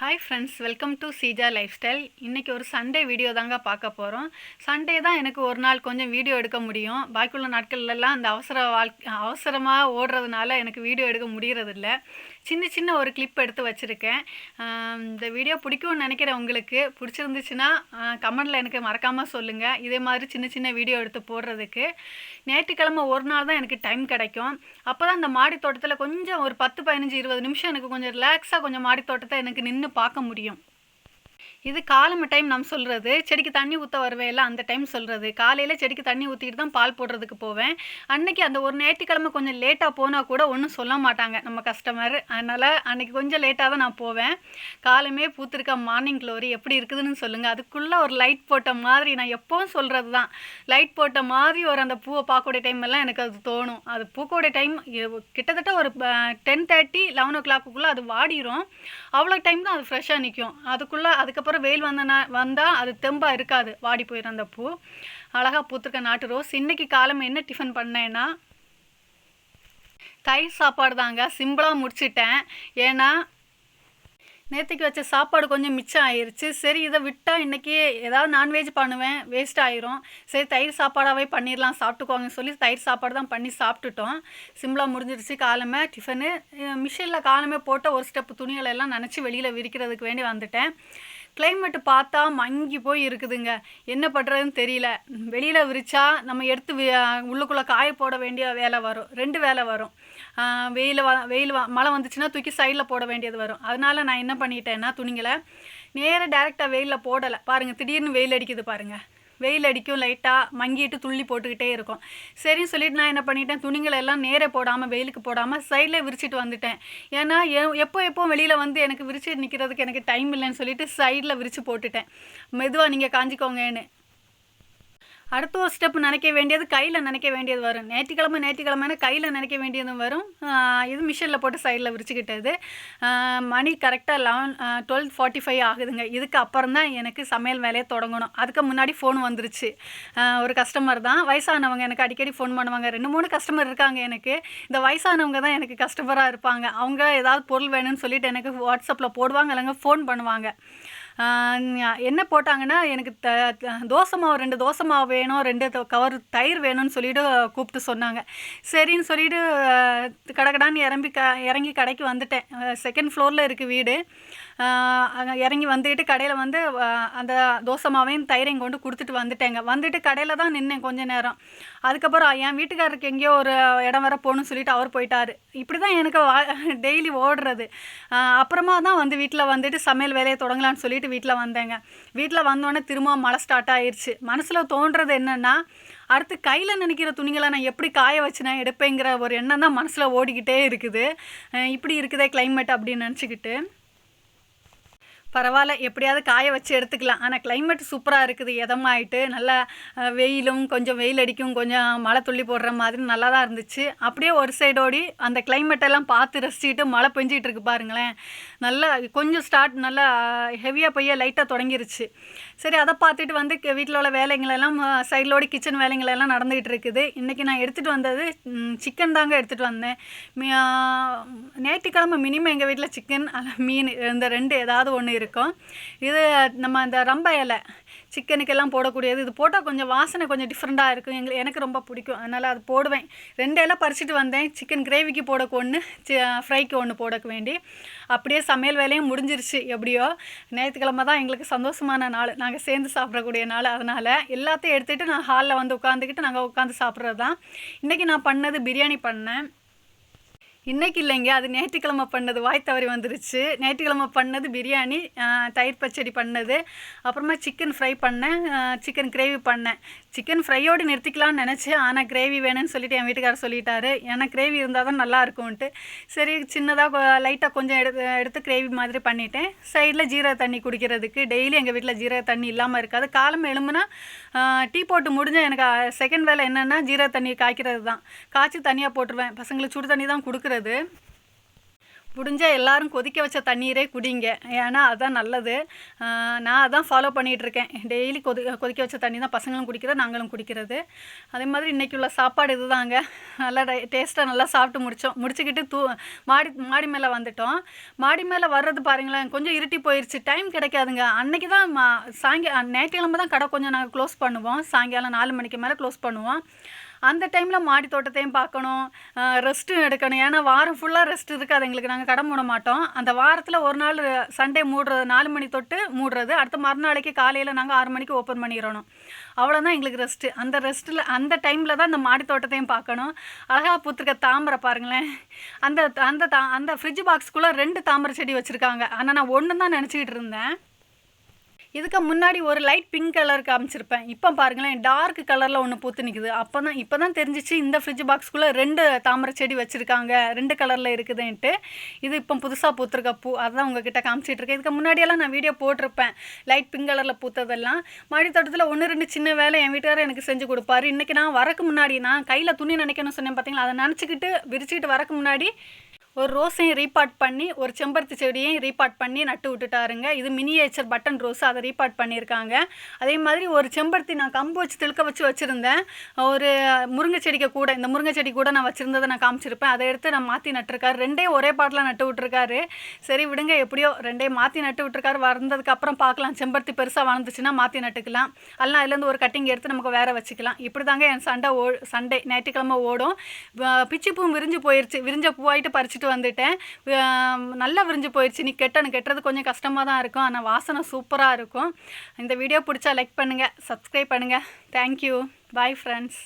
Hi friends welcome to Seeja life style இன்றைக்கி ஒரு Sunday video தாங்க பார்க்க போகிறோம் சண்டே தான் எனக்கு ஒரு நாள் கொஞ்சம் வீடியோ எடுக்க முடியும். பாக்கியுள்ள நாட்கள்லாம் அந்த அவசர வாழ்க்கை அவசரமாக ஓடுறதுனால எனக்கு வீடியோ எடுக்க முடியறதில்ல. சின்ன சின்ன ஒரு கிளிப் எடுத்து வச்சுருக்கேன். இந்த வீடியோ பிடிக்கும்னு நினைக்கிறேன் உங்களுக்கு. பிடிச்சிருந்துச்சுன்னா கமெண்டில் எனக்கு மறக்காமல் சொல்லுங்கள் இதே மாதிரி சின்ன சின்ன வீடியோ எடுத்து போடுறதுக்கு. ஞாயிற்றுக்கிழமை ஒரு நாள் தான் எனக்கு டைம் கிடைக்கும். அப்போ தான் இந்த மாடி தோட்டத்தில் கொஞ்சம் ஒரு பத்து பதினஞ்சு இருபது நிமிஷம் எனக்கு கொஞ்சம் ரிலாக்ஸாக கொஞ்சம் மாடி தோட்டத்தை எனக்கு நின்று பார்க்க முடியும். இது காலம டைம் நம்ம சொல்கிறது செடிக்கு தண்ணி ஊற்ற வருவேல அந்த டைம் சொல்கிறது காலையில் செடிக்கு தண்ணி ஊற்றிட்டு தான் பால் போடுறதுக்கு போவேன். அன்னைக்கு அந்த ஒரு ஞாயிற்றுக்கிழமை கொஞ்சம் லேட்டாக போனால் கூட ஒன்றும் சொல்ல மாட்டாங்க நம்ம கஸ்டமர் அதனால் அன்னைக்கு கொஞ்சம் லேட்டாக தான் நான் போவேன். காலமே பூத்திருக்க மார்னிங் க்ளோரி எப்படி இருக்குதுன்னு சொல்லுங்கள் அதுக்குள்ளே ஒரு லைட் போட்ட மாதிரி நான் எப்போவும் சொல்கிறது தான். லைட் போட்ட மாதிரி ஒரு அந்த பூவை பார்க்கக்கூடிய டைம் எல்லாம் எனக்கு அது தோணும். அது பூக்கோடைய டைம் கிட்டத்தட்ட ஒரு டென் தேர்ட்டி லெவன் ஓ கிளாக்குள்ளே அது வாடிரும். அவ்வளோ டைம் தான் அது ஃப்ரெஷ்ஷாக நிற்கும் அதுக்குள்ளே அதுக்கப்புறம் வெயில் வந்தனா வந்தால் அது தெம்பாக இருக்காது. வாடி போயிடும் அந்த பூ. அழகாக பூத்துருக்க நாட்டு ரோஸ். இன்றைக்கி காலம் என்ன டிஃபன் பண்ணேன்னா தயிர் சாப்பாடு தாங்க. சிம்பிளாக முடிச்சிட்டேன். ஏன்னா நேற்றுக்கு வச்ச சாப்பாடு கொஞ்சம் மிச்சம் ஆயிருச்சு. சரி இதை விட்டால் இன்றைக்கி ஏதாவது நான்வெஜ் பண்ணுவேன். வேஸ்ட் ஆயிரும். சரி தயிர் சாப்பாடாகவே பண்ணிடலாம் சாப்பிட்டுக்கோங்கன்னு சொல்லி தயிர் சாப்பாடு தான் பண்ணி சாப்பிட்டுட்டோம். சிம்பிளாக முடிஞ்சிருச்சு காலமே. டிஃபனு மிஷினில் காலமே போட்ட ஒரு ஸ்டெப் துணிகளை எல்லாம் நினச்சி வெளியில் விரிக்கிறதுக்கு வேண்டி வந்துட்டேன். கிளைமேட்டு பார்த்தா மங்கி போய் இருக்குதுங்க. என்ன பண்ணுறதுன்னு தெரியல. வெளியில் விரிச்சா நம்ம எடுத்து உள்ளுக்குள்ளே காய போட வேண்டிய வேலை வரும். ரெண்டு வேலை வரும். வெயில் வ வெயில் வா மழை வந்துச்சுன்னா தூக்கி சைடில் போட வேண்டியது வரும். அதனால் நான் என்ன பண்ணிட்டேன்னா துணிங்களை நேராக டேரெக்டாக வெயிலில் போடலை. பாருங்கள் திடீர்னு வெயில் அடிக்குது பாருங்கள் வெயில் அடிக்கும் லைட்டாக மங்கிட்டு துள்ளி போட்டுக்கிட்டே இருக்கும். சரின்னு சொல்லிட்டு நான் என்ன பண்ணிட்டேன் துணிகளை எல்லாம் நேரே போடாமல் வெயிலுக்கு போடாமல் சைடில் விரிச்சிட்டு வந்துட்டேன். ஏன்னா எ- எப்போ எப்போ வெளியில் வந்து எனக்கு விரிச்சு நிற்கிறதுக்கு எனக்கு டைம் இல்லைன்னு சொல்லிட்டு சைடில் விரிச்சு போட்டுட்டேன். மெதுவாக நீங்கள் காஞ்சிக்கோங்கன்னு. அடுத்த ஒரு ஸ்டெப் நினைக்க வேண்டியது கையில் நினைக்க வேண்டியது வரும். ஞாயிற்றுக்கிழமை ஞாயிற்றுக்கிழமைனா கையில் நினைக்க வேண்டியதும் வரும். இது மிஷினில் போட்டு சைடில் விரிச்சுக்கிட்டது. மணி கரெக்டாக லெவன் டுவெல் ஃபார்ட்டி ஃபைவ் ஆகுதுங்க. இதுக்கு அப்புறம் தான் எனக்கு சமையல் வேலையை தொடங்கணும். அதுக்கு முன்னாடி ஃபோன் வந்துருச்சு. ஒரு கஸ்டமர் தான். வயசானவங்க எனக்கு அடிக்கடி ஃபோன் பண்ணுவாங்க. ரெண்டு மூணு கஸ்டமர் இருக்காங்க எனக்கு. இந்த வயசானவங்க தான் எனக்கு கஸ்டமராக இருப்பாங்க. அவங்க ஏதாவது பொருள் வேணும்னு சொல்லிட்டு எனக்கு வாட்ஸ்அப்பில் போடுவாங்க. இல்லைங்க ஃபோன் பண்ணுவாங்க. என்ன போட்டாங்கன்னா எனக்கு த த- தோசை மாவு ரெண்டு தோசை மாவு வேணும் ரெண்டு கவர் தயிர் வேணும்னு சொல்லிட்டு கூப்பிட்டு சொன்னாங்க. சரின்னு சொல்லிட்டு கடகடான்னு இறம்பி க இறங்கி கடைக்கு வந்துட்டேன். செகண்ட் ஃப்ளோரில் இருக்குது வீடு. இறங்கி வந்துட்டு கடையில் வந்து அந்த தோசை மாவையும் தயிரையும் கொண்டு கொடுத்துட்டு வந்துட்டேங்க. வந்துட்டு கடையில் தான் நின்னேன் கொஞ்ச நேரம். அதுக்கப்புறம் என் வீட்டுக்காரருக்கு எங்கேயோ ஒரு இடம் வர போகணும்னு சொல்லிட்டு அவர் போயிட்டார். இப்படி தான் எனக்கு டெய்லி ஓடுறது. அப்புறமா தான் வந்து வீட்டில் வந்துட்டு சமையல் வேலையை தொடங்கலான்னு சொல்லிட்டு வீட்டில் வந்தேங்க. வீட்டில் வந்தோடனே திரும்ப மழை ஸ்டார்ட் ஆயிடுச்சு மனசில் தோன்றது என்னென்னா அடுத்து கையில் நினைக்கிற துணிகளை நான் எப்படி காய வச்சு நான் எடுப்பேங்கிற ஒரு எண்ணம் தான் மனசில் ஓடிக்கிட்டே இருக்குது. இப்படி இருக்குதே கிளைமேட் அப்படின்னு நினச்சிக்கிட்டு. பரவாயில்ல எப்படியாவது காய வச்சு எடுத்துக்கலாம். ஆனால் கிளைமேட் சூப்பராக இருக்குது. இதமாயிட்டு நல்லா வெயிலும் கொஞ்சம் வெயில் அடிக்கும். கொஞ்சம் மழை துள்ளி போடுற மாதிரி நல்லா தான் இருந்துச்சு. அப்படியே ஒரு சைடோடி அந்த கிளைமேட்டெல்லாம் பார்த்து ரசிச்சுட்டு மழை பெஞ்சிகிட்டு இருக்கு பாருங்களேன். நல்லா கொஞ்சம் ஸ்டார்ட் நல்லா ஹெவியாக பெய்ய லைட்டாக தொடங்கிருச்சு. சரி அதை பார்த்துட்டு வந்து வீட்டில் உள்ள வேலைங்களெல்லாம் சைடிலோடி கிச்சன் வேலைங்களெல்லாம் நடந்துகிட்டு இருக்குது. இன்றைக்கி நான் எடுத்துகிட்டு வந்தது சிக்கன் தாங்க எடுத்துகிட்டு வந்தேன். ஞாயிற்றுக்கிழமை மினிமம் எங்கள் வீட்டில் சிக்கன் மீன் இந்த ரெண்டு ஏதாவது ஒன்று இருக்கும். இது நம்ம அந்த ரம்ப இலை சிக்கனுக்கெல்லாம் போடக்கூடியது. இது போட்டால் கொஞ்சம் வாசனை கொஞ்சம் டிஃப்ரெண்ட்டாக இருக்கும். எங்களுக்கு எனக்கு ரொம்ப பிடிக்கும். அதனால் அது போடுவேன். ரெண்டு இலை பறிச்சுட்டு வந்தேன். சிக்கன் கிரேவிக்கு போடக்கு ஒன்று ஃப்ரைக்கு ஒன்று போடக்கு வேண்டி. அப்படியே சமையல் வேலையும் முடிஞ்சிருச்சு. எப்படியோ ஞாயிற்றுக்கிழமை தான் எங்களுக்கு சந்தோஷமான நாள். நாங்கள் சேர்ந்து சாப்பிடக்கூடிய நாள். அதனால் எல்லாத்தையும் எடுத்துகிட்டு நான் ஹாலில் வந்து உட்காந்துக்கிட்டு நாங்கள் உட்காந்து சாப்பிட்றது தான் இன்றைக்கி நான் பண்ணது பிரியாணி பண்ணேன். இன்றைக்கி இல்லைங்க. அது ஞாயிற்றுக்கிழமை பண்ணது. வாய் தவறி வந்துருச்சு. ஞாயிற்றுக்கிழமை பண்ணது பிரியாணி தயிர் பச்சடி பண்ணது. அப்புறமா சிக்கன் ஃப்ரை பண்ணேன். சிக்கன் கிரேவி பண்ணேன். சிக்கன் ஃப்ரையோடு நிறுத்திக்கலாம்னு நினச்சேன். ஆனால் கிரேவி வேணும்னு சொல்லிட்டு என் வீட்டுக்காரர் சொல்லிட்டாரு. ஏன்னா கிரேவி இருந்தால் தான் நல்லா இருக்கும்ன்ட்டு சரி சின்னதாக லைட்டாக கொஞ்சம் எடுத்து எடுத்து கிரேவி மாதிரி பண்ணிட்டேன். சைடில் ஜீரக தண்ணி குடிக்கிறதுக்கு டெய்லி எங்கள் வீட்டில் ஜீரக தண்ணி இல்லாமல் இருக்காது. காலம் எழும்புனா டீ போட்டு முடிஞ்ச எனக்கு செகண்ட் வேலை என்னென்னா ஜீரக தண்ணி காய்க்கிறது தான் காய்ச்சி தனியாக போட்டுருவேன். பசங்களுக்கு சுடு தண்ணி தான் கொடுக்குறது. முடிஞ்சால் எல்லாரும் கொதிக்க வச்ச தண்ணீரே குடிங்க. ஏன்னா அதுதான் நல்லது. நான் அதான் ஃபாலோ பண்ணிகிட்ருக்கேன் டெய்லி கொதி கொதிக்க வச்ச தண்ணி தான் பசங்களும் குடிக்கிறது நாங்களும் குடிக்கிறது. அதே மாதிரி இன்றைக்கி உள்ள சாப்பாடு இதுதாங்க. நல்லா டேஸ்ட்டாக நல்லா சாப்பிட்டு முடித்தோம் முடிச்சுக்கிட்டு தூ மாடி மாடி மேலே வந்துட்டோம். மாடி மேலே வர்றது பாருங்களேன் கொஞ்சம் இருட்டி போயிடுச்சு டைம் கிடைக்காதுங்க. அன்னைக்கு தான் மா சாயங்கால ஞாயிற்றுக்கிழமை தான் கடை கொஞ்சம் நாங்கள் க்ளோஸ் பண்ணுவோம். சாயங்காலம் நாலு மணிக்கு மேலே க்ளோஸ் பண்ணுவோம். அந்த டைமில் மாடி தோட்டத்தையும் பார்க்கணும். ரெஸ்ட்டும் எடுக்கணும். ஏன்னா வாரம் ஃபுல்லாக ரெஸ்ட் இருக்காது எங்களுக்கு நாங்கள் கடை மூட மாட்டோம். அந்த வாரத்தில் ஒரு நாள் சண்டே மூடுறது நாலு மணி தொட்டு மூடுறது. அடுத்த மறுநாளைக்கு காலையில் நாங்கள் ஆறு மணிக்கு ஓப்பன் பண்ணிடணும். அவ்வளோதான் எங்களுக்கு ரெஸ்ட்டு அந்த ரெஸ்ட்டில் அந்த டைமில் தான் இந்த மாடி தோட்டத்தையும் பார்க்கணும். அழகாக பூத்திருக்க தாமரை பாருங்களேன். அந்த அந்த தா அந்த ஃப்ரிட்ஜ் பாக்ஸ்க்குள்ளே ரெண்டு தாமரை செடி வச்சுருக்காங்க. ஆனால் நான் ஒன்று தான் நினச்சிக்கிட்டு இருந்தேன். இதுக்கு முன்னாடி ஒரு லைட் பிங்க் கலர் காமிச்சிருப்பேன். இப்போ பாருங்களேன் டார்க் கலரில் ஒன்று பூத்து நிற்குது அப்போ தான் இப்போ தான் தெரிஞ்சிச்சு இந்த ஃப்ரிட்ஜ் பாக்ஸ்க்குள்ளே ரெண்டு தாமரை செடி வச்சுருக்காங்க. ரெண்டு கலரில் இருக்குதுன்ட்டு. இது இப்போ புதுசாக பூத்திருக்க பூ அதுதான் உங்ககிட்ட காமிச்சிட்டு இருக்கேன். இதுக்கு முன்னாடியெல்லாம் நான் வீடியோ போட்டிருப்பேன். லைட் பிங்க் கலரில் பூத்ததெல்லாம். மாடி தோட்டத்தில் ஒன்று ரெண்டு சின்ன வேலை என் வீட்டுக்காரர் எனக்கு செஞ்சு கொடுப்பாரு. இன்றைக்கி நான் வரக்கு முன்னாடி நான் கையில் துணி நினைக்கணும்னு சொன்னேன் பார்த்தீங்களா அதை நினச்சிக்கிட்டு விரிச்சிக்கிட்டு வரக்கு முன்னாடி ஒரு ரோஸையும் ரீபாட் பண்ணி ஒரு செம்பருத்தி செடியையும் ரீபாட் பண்ணி நட்டு விட்டுட்டாருங்க. இது மினியேச்சர் பட்டன் ரோஸ் அதை ரீபாட் பண்ணியிருக்காங்க. அதே மாதிரி ஒரு செம்பருத்தி நான் கம்பு வச்சு திழுக்க வச்சு வச்சுருந்தேன். ஒரு முருங்கை செடிக்கு கூட இந்த முருங்கை செடி கூட நான் வச்சுருந்ததை நான் காமிச்சிருப்பேன். அதை எடுத்து நான் மாற்றி நட்டுருக்காரு. ரெண்டே ஒரே பாட்டில் நட்டு விட்டுருக்காரு. சரி விடுங்க எப்படியோ ரெண்டே மாற்றி நட்டு விட்டுருக்காரு. வந்ததுக்கப்புறம் பார்க்கலாம். செம்பருத்தி பெருசாக வளர்ந்துச்சுன்னா மாற்றி நட்டுக்கலாம். அல்லனா அதுலேருந்து ஒரு கட்டிங் எடுத்து நமக்கு வேற வச்சுக்கலாம். இப்படி தாங்க என் சண்டை ஓ சண்டே. ஞாயிற்றுக்கிழமை ஓடும். பிச்சி பூ விரிஞ்சு போயிடுச்சு விரிஞ்ச பூவாயிட்டு பறிச்சுட்டு வந்துட்டேன். நல்லா விரிஞ்சு போயிடுச்சு. நீ கெட்டணும் கெட்டுறது கொஞ்சம் கஷ்டமாக தான் இருக்கும். ஆனால் வாசனை சூப்பராக இருக்கும். இந்த வீடியோ பிடிச்சா லைக் பண்ணுங்கள் சப்ஸ்கிரைப் பண்ணுங்கள் தேங்க்யூ பாய் ஃப்ரெண்ட்ஸ்